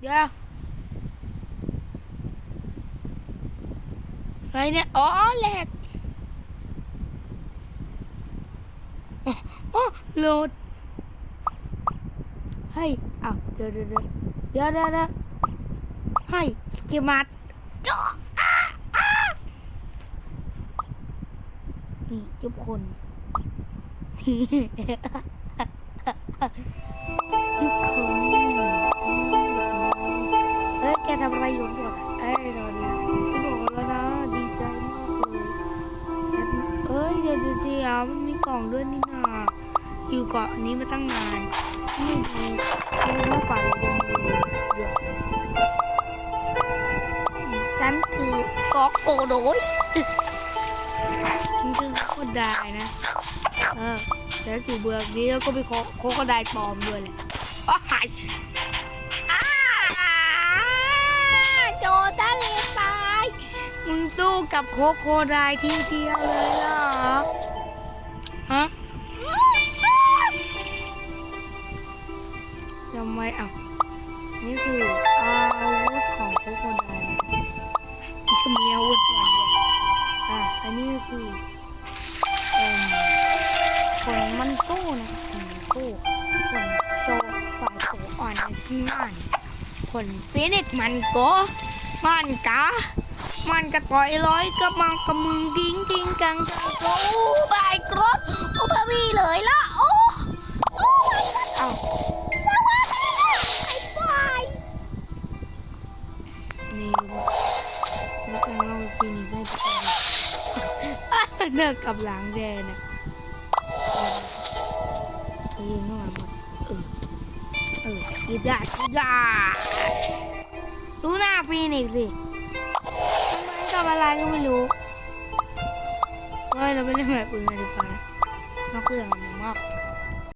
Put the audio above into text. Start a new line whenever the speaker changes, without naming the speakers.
เดี๋ยวอะไรเนี่ย อ๋อแหลกอ๋ออ๋อโหลดเฮ้อ้าวเดี๋ยวเดี๋ยวเดี๋ยวเดี๋ยวเดี๋ยวเดี๋ยวเฮ้สกิมัดจ้าอนี่ทุกคน ฉันเอ้ยเดี๋ยวเดี๋ยวเดี๋ยวมันมีกล่องด้วยนี่นาอยู่เกาะนี้มาตั้งนานไม่ดูไม่รู้ว่าฝันอะไรกันเลยเดี๋ยวฉันคือกอกโกโดยฉันคือโคตรได้นะเออแต่ถือเบือกนี้แล้วก็มีโคโคกระไดปลอมด้วยแหละอ้าย มึงสู้กับโคโคไดทีเดียวเลยเหรอ ฮะทำไมอะนี่คืออาวุธของโคโคไดจะมีอาวุธอะไรอะ อันนี้คือเอ่มผลมันโก้นะผลมันโก้ผลโซฝ่ายโอ่อนนั่นผลฟินิกซ์มันโก้มันกะ มันกระต่อยร้อยกระมังกระมึงดิ้งดิ้งกังกังโอ้บายกรบโอ้พะวีเลยละ โอ้โอ้เอาเนื้อกับหลังแดงนะยิงเข้ามาหมดเออเออยิงได้ยิงได้ดูหน้าฟีนิกซ์สิ มันกับอะไรก็ไม่รู้เฮ้ยเราไม่เล่นแบบปืนกันดีกว่านะนอกเรื่องมาก